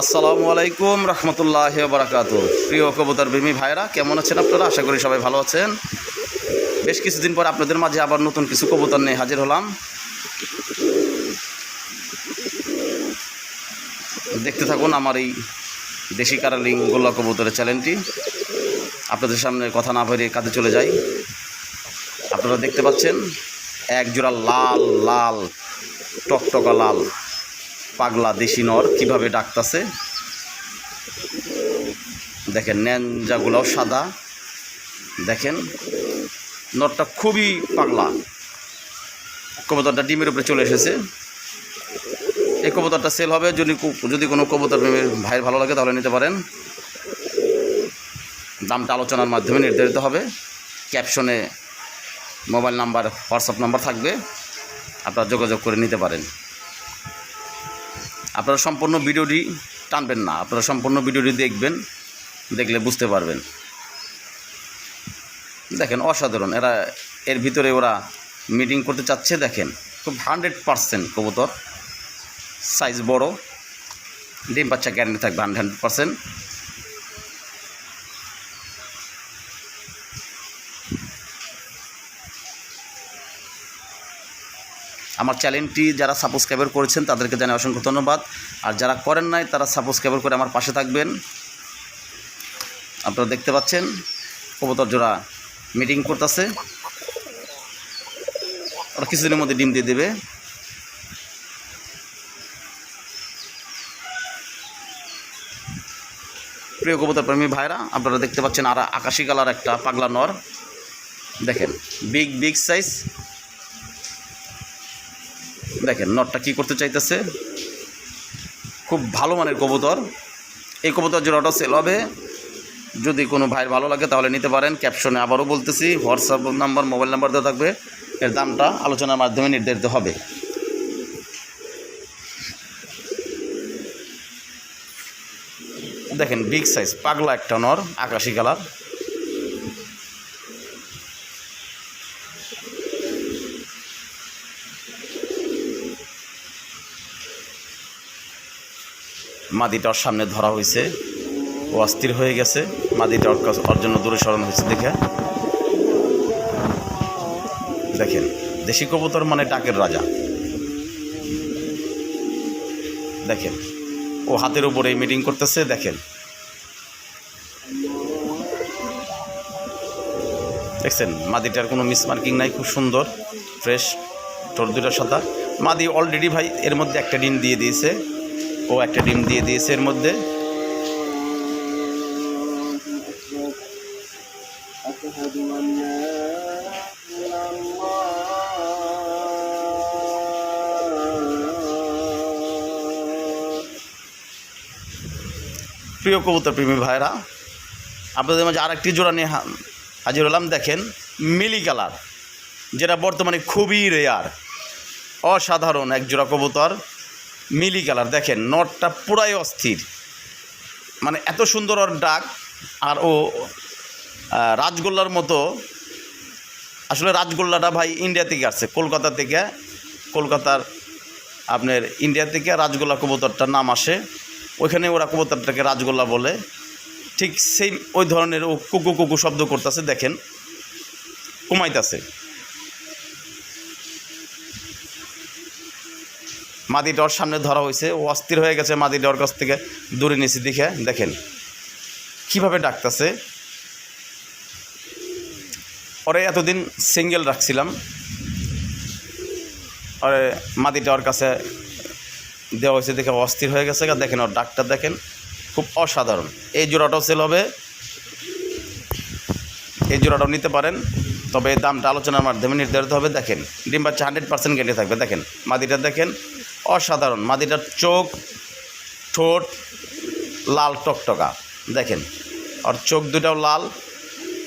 আসসালামু আলাইকুম রহমতুল্লাহ বারাকাত। প্রিয় কবুতর প্রেমী ভাইরা কেমন আছেন আপনারা? আশা করি সবাই ভালো আছেন। বেশ কিছুদিন পর আপনাদের মাঝে আবার নতুন কিছু কবুতর নিয়ে হাজির হলাম। দেখতে থাকুন আমার এই দেশি কারালিং গোল্লা কবুতরের চ্যানেলটি আপনাদের সামনে কথা না ভরিয়ে কাজে চলে যাই। আপনারা দেখতে পাচ্ছেন, এক জোড়া লাল লাল, টকটকা লাল। পাগলা দেশি নর কীভাবে ডাকতাছে? দেখেন ন্যাঞ্জাগুলোও সাদা। দেখেন, নরটা খুবই পাগলা। কবুতরটা ডিমের উপরে চলে এসেছে। এই কবুতরটা সেল হবে, যদি যদি কোনো কবুতর প্রেমের ভাইয়ের ভালো লাগে তাহলে নিতে পারেন। দামটা আলোচনার মাধ্যমে নির্ধারিত হবে। ক্যাপশনে মোবাইল নাম্বার, হোয়াটসঅ্যাপ নাম্বার থাকবে। আপনারা যোগাযোগ করে নিতে পারেন। আপনারা সম্পূর্ণ ভিডিওটি টানবেন না, আপনারা সম্পূর্ণ ভিডিওটি দেখবেন, দেখলে বুঝতে পারবেন। দেখেন, অসাধারণ। এরা, এর ভিতরে ওরা মিটিং করতে চাচ্ছে, দেখেন, খুব হান্ড্রেড পারসেন্ট কবুতর। সাইজ বড়, ডিম বাচ্চা গ্যারেন্টি থাকবে হান্ড্রেড পারসেন্ট আমার চ্যানেলটি যারা সাবস্ক্রাইবার করেছেন তাদেরকে জানাই অসংখ্য ধন্যবাদ। আর যারা করেন নাই, তারা সাবস্ক্রাইবার করে আমার পাশে থাকবেন। আপনারা দেখতে পাচ্ছেন, কবুতর জোড়া মিটিং করতেছে। ওরা কিছুদিনের মধ্যে ডিম দিয়ে দেবে। প্রিয় কবুতর প্রেমী ভাইরা, আপনারা দেখতে পাচ্ছেন আর আকাশি কালার একটা পাগলা নর। দেখেন বিগ বিগ সাইজ দেখেন, নটটা কী করতে চাইতেছে? খুব ভালো মানের কবুতর। এই কবুতর জোড়াটা সেল হবে, যদি কোনো ভাইয়ের ভালো লাগে তাহলে নিতে পারেন। ক্যাপশনে আবারও বলতেছি হোয়াটসঅ্যাপ নাম্বার মোবাইল নাম্বার দেওয়া থাকবে। এর দামটা আলোচনার মাধ্যমে নির্ধারিত হবে। দেখেন বিগ সাইজ পাগলা একটা নর, আকাশি কালার মাদিটার সামনে ধরা হয়েছে। ও অস্থির হয়ে গেছে। মাদিটা ওর জন্য দূরে সরানো হয়েছে দেখে দেখেন, দেশি কবুতর মানে ডাকের রাজা। দেখেন, ও হাতের উপরে মিটিং করতেছে, দেখেন। দেখছেন, মাদিটার কোনো মিসমার্কিং নাই, খুব সুন্দর, ফ্রেশ, ঠোঁট দুটার সাদা। মাদি অলরেডি ভাই, এর মধ্যে একটা ডিম দিয়ে দিয়েছে। ও একটা ডিম দিয়ে দিয়েছে এর মধ্যে। প্রিয় কবুতর প্রেমী ভাইরা, আপনাদের মাঝে আরেকটি জোড়া নিয়ে হাজির হলাম। দেখেন, মিলি কালার, যেটা বর্তমানে খুবই রেয়ার অসাধারণ এক জোড়া কবুতর। মিলি কালার, দেখেন, নটটা পুরাই অস্থির। মানে এত সুন্দর ওর ডাক, আর ও রাজগোল্লার মতো, আসলে রাজগোল্লাটা ভাই ইন্ডিয়া থেকে আসছে, কলকাতা থেকে, কলকাতার আপনার ইন্ডিয়া থেকে রাজগোল্লা কবুতরটার নাম আসে। ওইখানে ওরা কবুতরটাকে রাজগোল্লা বলে। ঠিক সেই ওই ধরনের ও কুকু কুকু শব্দ করতেছে, দেখেন কমাইতেছে মাদি ডর সামনে ধরা হয়েছে। ও অস্থির হয়ে গেছে মাদি ডর কাছ থেকে। দূরে নিচে দেখে দেখেন। কীভাবে ডাকতেছে। ওরে এতদিন সিঙ্গেল রাখছিলাম। ওরে মাদিটা ওর কাছে দেওয়া হয়েছে দেখে অস্থির হয়ে গেছে। দেখেন, ওর ডাকটা দেখেন। খুব অসাধারণ। এই জোড়াটাও সেল হবে। এই জোড়াটাও নিতে পারেন। তবে দামটা আলোচনার মাধ্যমে নির্ধারিত হবে দেখেন ডিম বাচ্চা হান্ড্রেড পার্সেন্ট কেটে থাকবে দেখেন মাদিটা দেখেন অসাধারণ মাদিটার চোখ ঠোঁট লাল টকটকা দেখেন আর চোখ দুটাও লাল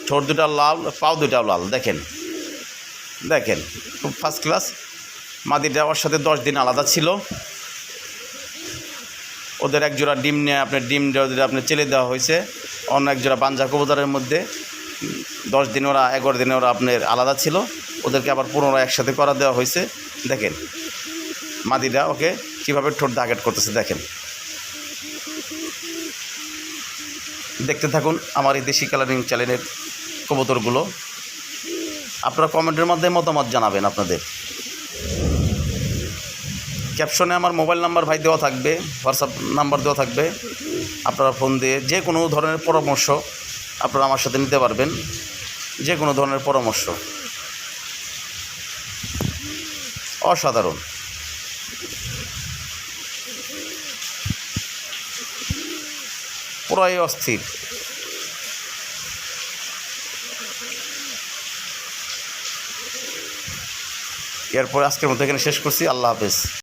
ঠোঁট দুটা লাল পাও দুটাও লাল দেখেন দেখেন খুব ফার্স্ট ক্লাস মাদিটা ওর সাথে দশ দিন আলাদা ছিল ওদের এক জোড়া ডিম নিয়ে আপনার ডিম আপনার চেলে দেওয়া হয়েছে অন্য এক জোড়া বাঞ্জা কবুতরের মধ্যে দশ দিন ওরা, এগারো দিনে ওরা আপনার আলাদা ছিল। ওদেরকে আবার পুনরায় একসাথে করা দেওয়া হয়েছে। দেখেন, মাদিরা ওকে কীভাবে ঠোঁট দাগেট করতেছে দেখেন। দেখতে থাকুন আমার এই দেশি কালারিং চ্যানেলের কবুতরগুলো। আপনারা কমেন্টের মাধ্যমে মতামত জানাবেন আপনাদের। ক্যাপশনে আমার মোবাইল নাম্বার ভাই দেওয়া থাকবে, হোয়াটসঅ্যাপ নাম্বার দেওয়া থাকবে। আপনারা ফোন দিয়ে যে কোনো ধরনের পরামর্শ আপনারা আমার সাথে নিতে পারবেন যে কোনো ধরনের পরামর্শ। অসাধারণ। পুরাই অস্থির। এরপরে আজকের মতো এখানে শেষ করছি। আল্লাহ হাফেজ।